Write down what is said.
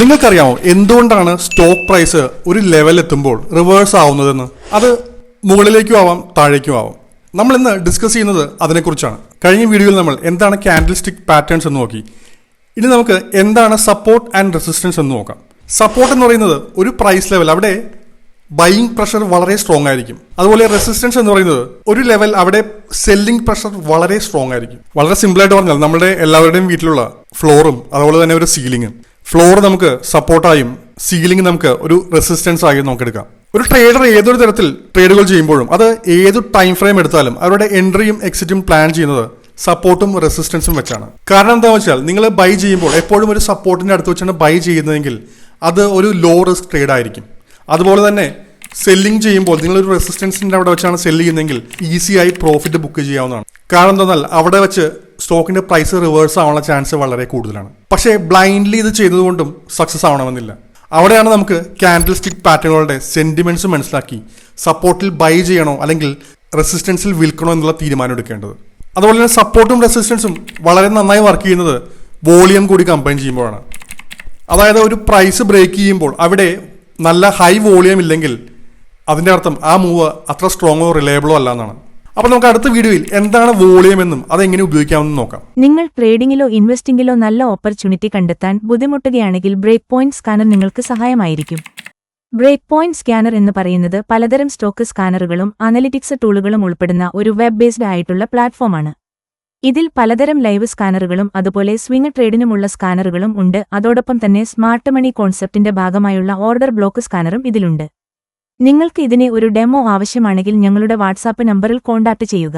നിങ്ങൾക്കറിയാമോ എന്തുകൊണ്ടാണ് stock price ഒരു ലെവൽ എത്തുമ്പോൾ റിവേഴ്സ് ആവുന്നതെന്ന്? അത് മുകളിലേക്കും ആവാം താഴേക്കും ആവാം. നമ്മൾ ഇന്ന് ഡിസ്കസ് ചെയ്യുന്നത് അതിനെക്കുറിച്ചാണ്. കഴിഞ്ഞ വീഡിയോയിൽ നമ്മൾ എന്താണ് കാൻഡിൽ സ്റ്റിക് പാറ്റേൺസ് എന്ന് നോക്കി. ഇനി നമുക്ക് എന്താണ് സപ്പോർട്ട് ആൻഡ് റെസിസ്റ്റൻസ് എന്ന് നോക്കാം. സപ്പോർട്ട് എന്ന് പറയുന്നത് ഒരു പ്രൈസ് ലെവൽ അവിടെ ബൈയിങ് പ്രഷർ വളരെ സ്ട്രോങ് ആയിരിക്കും. അതുപോലെ റെസിസ്റ്റൻസ് എന്ന് പറയുന്നത് ഒരു ലെവൽ അവിടെ സെല്ലിംഗ് പ്രഷർ വളരെ സ്ട്രോങ് ആയിരിക്കും. വളരെ സിമ്പിളായിട്ട് പറഞ്ഞാൽ നമ്മുടെ എല്ലാവരുടെയും വീട്ടിലുള്ള ഫ്ലോറും അതുപോലെ തന്നെ ഒരു സീലിംഗും ഫ്ലോർ നമുക്ക് സപ്പോർട്ടായും സീലിംഗ് നമുക്ക് ഒരു റെസിസ്റ്റൻസ് ആയും നമുക്ക് എടുക്കാം. ഒരു ട്രേഡർ ഏതൊരു തരത്തിൽ ട്രേഡുകൾ ചെയ്യുമ്പോഴും അത് ഏത് ടൈം ഫ്രെയിം എടുത്താലും അവരുടെ എൻട്രിയും എക്സിറ്റും പ്ലാൻ ചെയ്യുന്നത് സപ്പോർട്ടും റെസിസ്റ്റൻസും വെച്ചാണ്. കാരണം എന്താണെന്ന് വെച്ചാൽ നിങ്ങൾ ബൈ ചെയ്യുമ്പോൾ എപ്പോഴും ഒരു സപ്പോർട്ടിന്റെ അടുത്ത് വെച്ചാണ് ബൈ ചെയ്യുന്നതെങ്കിൽ അത് ഒരു ലോ റിസ്ക് ട്രേഡ് ആയിരിക്കും. അതുപോലെ തന്നെ സെല്ലിംഗ് ചെയ്യുമ്പോൾ നിങ്ങൾ ഒരു റെസിസ്റ്റൻസിന്റെ അവിടെ വെച്ചാണ് സെല്ല് ചെയ്യുന്നതെങ്കിൽ ഈസിയായി പ്രോഫിറ്റ് ബുക്ക് ചെയ്യാവുന്നതാണ്. കാരണം എന്തെന്നാൽ അവിടെ വെച്ച് സ്റ്റോക്കിന്റെ പ്രൈസ് റിവേഴ്സ് ആവാനുള്ള ചാൻസ് വളരെ കൂടുതലാണ്. പക്ഷേ ബ്ലൈൻഡ്ലി ഇത് ചെയ്തതുകൊണ്ടും സക്സസ് ആവണമെന്നില്ല. അവിടെയാണ് നമുക്ക് ക്യാൻഡിൽ സ്റ്റിക് പാറ്റേണുകളുടെ സെന്റിമെന്റ്സ് മനസ്സിലാക്കി സപ്പോർട്ടിൽ ബൈ ചെയ്യണോ അല്ലെങ്കിൽ റെസിസ്റ്റൻസിൽ വിൽക്കണോ എന്നുള്ള തീരുമാനം എടുക്കേണ്ടത്. അതുപോലെ തന്നെ സപ്പോർട്ടും റെസിസ്റ്റൻസും വളരെ നന്നായി വർക്ക് ചെയ്യുന്നത് വോളിയം കൂടി കമ്പൈൻ ചെയ്യുമ്പോഴാണ്. അതായത് ഒരു പ്രൈസ് ബ്രേക്ക് ചെയ്യുമ്പോൾ അവിടെ നല്ല ഹൈ വോളിയം ഇല്ലെങ്കിൽ അതിന്റെ അർത്ഥം ആ മൂവ് അത്ര സ്ട്രോങ്ങോ റിലയബിളോ അല്ല എന്നാണ്. അപ്പോൾ നമുക്ക് അടുത്ത വീഡിയോയിൽ എന്താണ് വോളിയം എന്നും അതെങ്ങനെ ഉപയോഗിക്കാമെന്നും നോക്കാം. നിങ്ങൾ ട്രേഡിംഗിലോ ഇൻവെസ്റ്റിംഗിലോ നല്ല ഓപ്പർച്യൂണിറ്റി കണ്ടെത്താൻ ബുദ്ധിമുട്ടുകയാണെങ്കിൽ ബ്രേക്ക് പോയിന്റ് സ്കാനർ നിങ്ങൾക്ക് സഹായമായിരിക്കും. ബ്രേക്ക് പോയിന്റ് സ്കാനർ എന്ന് പറയുന്നത് പലതരം സ്റ്റോക്ക് സ്കാനറുകളും അനലിറ്റിക്സ് ടൂളുകളും ഉൾപ്പെടുന്ന ഒരു വെബ് ബേസ്ഡ് ആയിട്ടുള്ള പ്ലാറ്റ്ഫോമാണ് ഇതിൽ പലതരം ലൈവ് സ്കാനറുകളും അതുപോലെ സ്വിംഗ് ട്രേഡിനുമുള്ള സ്കാനറുകളും ഉണ്ട്. അതോടൊപ്പം തന്നെ സ്മാർട്ട് മണി കോൺസെപ്റ്റിന്റെ ഭാഗമായുള്ള ഓർഡർ ബ്ലോക്ക് സ്കാനറും ഇതിലുണ്ട്. നിങ്ങൾക്ക് ഇതിനെ ഒരു ഡെമോ ആവശ്യമാണെങ്കിൽ ഞങ്ങളുടെ വാട്സാപ്പ് നമ്പറിൽ കോൺടാക്ട് ചെയ്യുക.